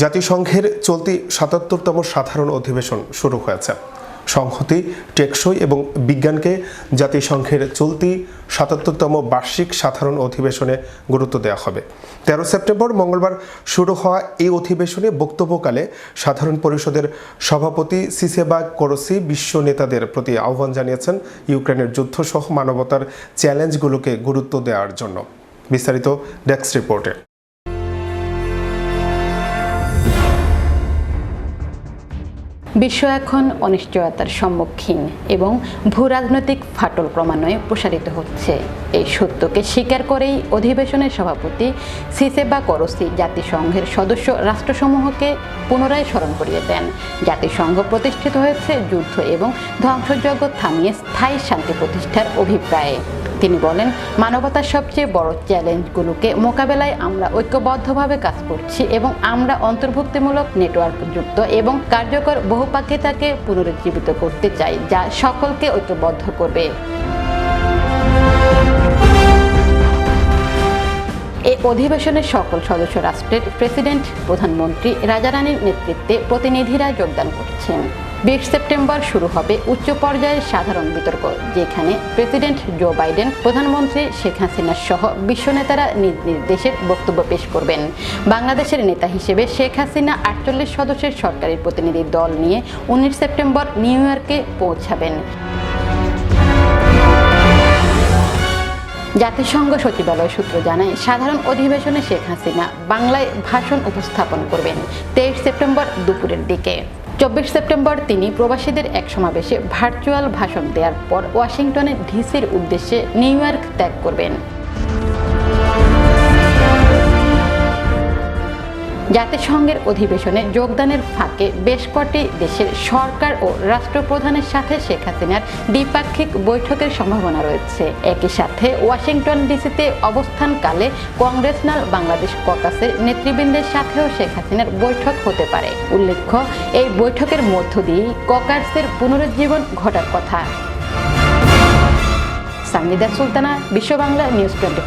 জাতিসংঘের চলতি সাতাত্তরতম সাধারণ অধিবেশন শুরু হয়েছে। সংহতি টেকসই এবং বিজ্ঞানকে জাতিসংঘের চলতি সাতাত্তরতম বার্ষিক সাধারণ অধিবেশনে গুরুত্ব দেওয়া হবে। তেরো সেপ্টেম্বর মঙ্গলবার শুরু হওয়া এই অধিবেশনে বক্তব্যকালে সাধারণ পরিষদের সভাপতি সিসেবা করসি বিশ্ব নেতাদের প্রতি আহ্বান জানিয়েছেন ইউক্রেনের যুদ্ধ সহ মানবতার চ্যালেঞ্জগুলোকে গুরুত্ব দেওয়ার জন্য। বিস্তারিত ডেস্ক রিপোর্টে। বিশ্ব এখন অনিশ্চয়তার সম্মুখীন এবং ভূরাজনৈতিক ফাটল ক্রমান্বয়ে প্রসারিত হচ্ছে। এই সত্যকে স্বীকার করেই অধিবেশনের সভাপতি সিসেবা করসি জাতিসংঘের সদস্য রাষ্ট্রসমূহকে পুনরায় স্মরণ করিয়ে দেন। জাতিসংঘ প্রতিষ্ঠিত হয়েছে যুদ্ধ এবং ধ্বংসযজ্ঞ থামিয়ে স্থায়ী শান্তি প্রতিষ্ঠার অভিপ্রায়ে। তিনি বলেন, মানবতার সবচেয়ে বড় চ্যালেঞ্জগুলোকে মোকাবেলায় আমরা ঐক্যবদ্ধভাবে কাজ করছি এবং আমরা অন্তর্ভুক্তিমূলক নেটওয়ার্ক যুক্ত এবং কার্যকর বহুপাক্ষিতাকে পুনরুজ্জীবিত করতে চাই, যা সকলকে ঐক্যবদ্ধ করবে। এই অধিবেশনের সকল সদস্য রাষ্ট্রের প্রেসিডেন্ট, প্রধানমন্ত্রী, রাজারানীর নেতৃত্বে প্রতিনিধিরা যোগদান করছেন। বিশ সেপ্টেম্বর শুরু হবে উচ্চ পর্যায়ের সাধারণ বিতর্ক, যেখানে প্রেসিডেন্ট জো বাইডেন, প্রধানমন্ত্রী শেখ হাসিনা সহ বিশ্ব নেতারা নিজ নিজ দেশের বক্তব্য পেশ করবেন। বাংলাদেশের নেতা হিসেবে শেখ হাসিনা আটচল্লিশ সদস্যের সরকারি প্রতিনিধি দল নিয়ে উনিশ সেপ্টেম্বর নিউ ইয়র্কে পৌঁছাবেন। জাতিসংঘ সচিবালয় সূত্র জানায়, সাধারণ অধিবেশনে শেখ হাসিনা বাংলায় ভাষণ উপস্থাপন করবেন তেইশ সেপ্টেম্বর দুপুরের দিকে। চব্বিশ সেপ্টেম্বর তিনি প্রবাসীদের এক সমাবেশে ভার্চুয়াল ভাষণ দেওয়ার পর ওয়াশিংটনের ডিসির উদ্দেশ্যে নিউ ইয়র্ক ত্যাগ করবেন। জাতিসংঘের অধিবেশনে যোগদানের ফাঁকে বেশ কটি দেশের সরকার ও রাষ্ট্রপ্রধানের সাথে শেখ হাসিনার দ্বিপাক্ষিক বৈঠকের সম্ভাবনা রয়েছে। একই সাথে ওয়াশিংটন ডিসিতে অবস্থানকালে কংগ্রেসনাল বাংলাদেশ ককাসের নেতৃবৃন্দের সাথেও শেখ হাসিনার বৈঠক হতে পারে। উল্লেখ্য, এই বৈঠকের মধ্য দিয়েই ককার্সের পুনরুজ্জীবন ঘটার কথা। সাঙ্গিদা সুলতানা বিশ্ব বাংলা নিউজ টোয়েন্টি